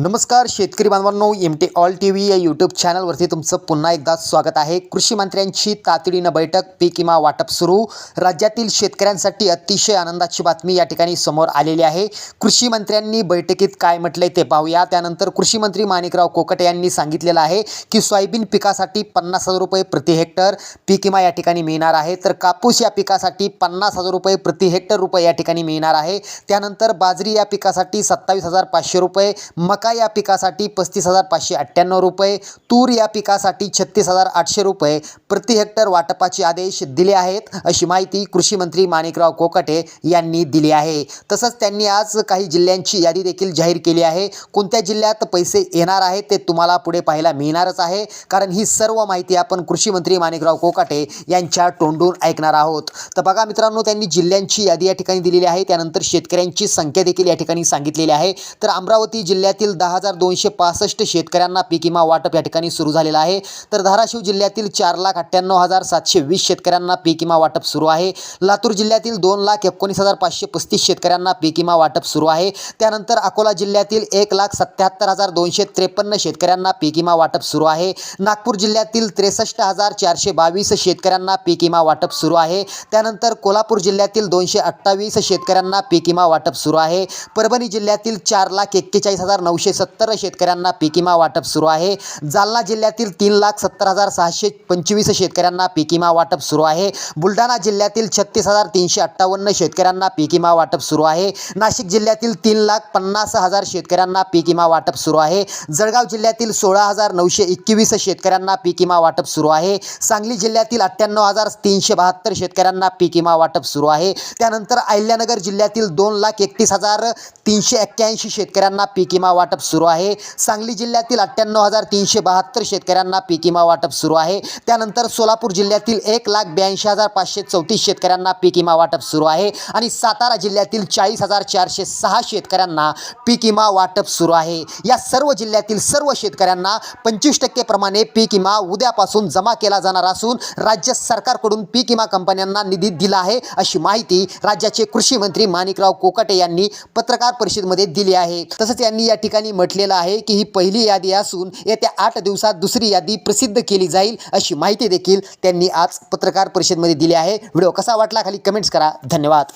नमस्कार शेतकरी बांधवांनो M T all T V या यूट्यूब चॅनलवरती तुमचं पुन्हा एकदा स्वागत आहे. कृषी मंत्र्यांची तातडीनं बैठक पीक विमा वाटप सुरू. राज्यातील शेतकऱ्यांसाठी अतिशय आनंदाची बातमी या ठिकाणी समोर आलेली आहे. कृषी मंत्र्यांनी बैठकीत काय म्हटलंय ते पाहूया. त्यानंतर कृषी मंत्री माणिकराव कोकटे यांनी सांगितलेलं आहे की सोयाबीन पिकासाठी पन्नास हजार रुपये प्रति हेक्टर पीक विमा या ठिकाणी मिळणार आहे. तर कापूस या पिकासाठी पन्नास हजार रुपये प्रति हेक्टर रुपये या ठिकाणी मिळणार आहे. त्यानंतर बाजरी या पिकासाठी सत्तावीस हजार पाचशे रुपये मका या पिकासाठी पस्तीस हजार पाचशे अठ्ठ्याण्णव रुपये तूर या पिकासाठी छत्तीस हजार आठशे रुपये. प्रति हेक्टर वाटपाचे आदेश दिले आहेत अशी माहिती कृषी मंत्री माणिकराव कोकाटे यांनी दिली आहे. तसंच त्यांनी आज काही जिल्ह्यांची यादी देखील जाहीर केली आहे. कोणत्या जिल्ह्यात पैसे येणार आहेत ते तुम्हाला पुढे पाहायला मिळणारच आहे कारण ही सर्व माहिती आपण कृषी मंत्री माणिकराव कोकाटे यांच्या तोंडून ऐकणार आहोत. तर बघा मित्रांनो त्यांनी जिल्ह्यांची यादी या ठिकाणी दिलेली आहे. त्यानंतर शेतकऱ्यांची संख्या देखील या ठिकाणी सांगितलेली आहे. तर अमरावती जिल्ह्यातील दहा हजार दोनशे पासष्ट शेतकऱ्यांना पीक विमा वाटप या ठिकाणी सुरू झालेलं आहे. तर धाराशिव जिल्ह्यातील चार लाख अठ्ठ्याण्णव हजार सातशे वीस शेतकऱ्यांना पीक विमा वाटप सुरू आहे. लातूर जिल्ह्यातील दोन लाख एकोणीस हजार पाचशे पस्तीस शेतकऱ्यांना पीक विमा वाटप सुरू आहे. त्यानंतर अकोला जिल्ह्यातील एक लाख सत्याहत्तर हजार दोनशे त्रेपन्न शेतकऱ्यांना पीक विमा वाटप सुरू आहे. नागपूर जिल्ह्यातील त्रेसष्ट हजार चारशे बावीस शेतकऱ्यांना पीक विमा वाटप सुरू आहे. त्यानंतर कोल्हापूर जिल्ह्यातील दोनशे अठ्ठावीस शेतकऱ्यांना पीक विमा वाटप सुरू आहे. परभणी जिल्ह्यातील चार लाख एक्केचाळीस हजार नऊशे सत्तर शेतकऱ्यांना पीक विमा वाटप सुरू आहे. जालना जिल्ह्यातील तीन लाख सत्तर हजार सहाशे पंचवीस शेतकऱ्यांना पीक विमा वाटप सुरू आहे. बुलढाणा जिल्ह्यातील छत्तीस हजार तीनशे अठ्ठावन्न शेतकऱ्यांना पीक विमा वाटप सुरू आहे. नाशिक जिल्ह्यातील तीन लाख पन्नास हजार शेतकऱ्यांना पीक विमा वाटप सुरू आहे. जळगाव जिल्ह्यातील सोळा हजार नऊशे एकवीस शेतकऱ्यांना पीक विमा वाटप सुरू आहे. सांगली जिल्ह्यातील अठ्ठ्याण्णव हजार तीनशे बहात्तर शेतकऱ्यांना पीक विमा वाटप सुरू आहे. त्यानंतर अहिल्यानगर जिल्ह्यातील दोन लाख एकतीस हजार तीनशे एक्क्याऐंशी शेतकऱ्यांना पीक विमा वाटप सुरू आहे. सांगली जिल्ह्यातील अठ्ठ्याण्णव हजार तीनशे बहात्तर शेतकऱ्यांना पीक विमा वाटप सुरू आहे. त्यानंतर सोलापूर जिल्ह्यातील एक लाख ब्याऐंशी हजार पाचशे चौतीस शेतकऱ्यांना पीक विमा वाटप सुरू आहे. आणि सातारा जिल्ह्यातील चाळीस हजार चारशे सहा शेतकऱ्यांना पीक विमा वाटप सुरू आहे. या सर्व जिल्ह्यातील सर्व शेतकऱ्यांना पंचवीस टक्के प्रमाणे पीक विमा उद्यापासून जमा केला जाणार असून राज्य सरकारकडून पीक विमा कंपन्यांना निधी दिला आहे अशी माहिती राज्याचे कृषी मंत्री माणिकराव कोकाटे यांनी पत्रकार परिषदेमध्ये दिली आहे. तसंच यांनी या ठिकाणी म्हटलेलं आहे की ही पहिली यादी असून येत्या आठ दिवसात दुसरी यादी प्रसिद्ध केली जाईल अशी माहिती देखील त्यांनी आज पत्रकार परिषदेमध्ये दिली आहे. व्हिडिओ कसा वाटला खाली कमेंट्स करा. धन्यवाद.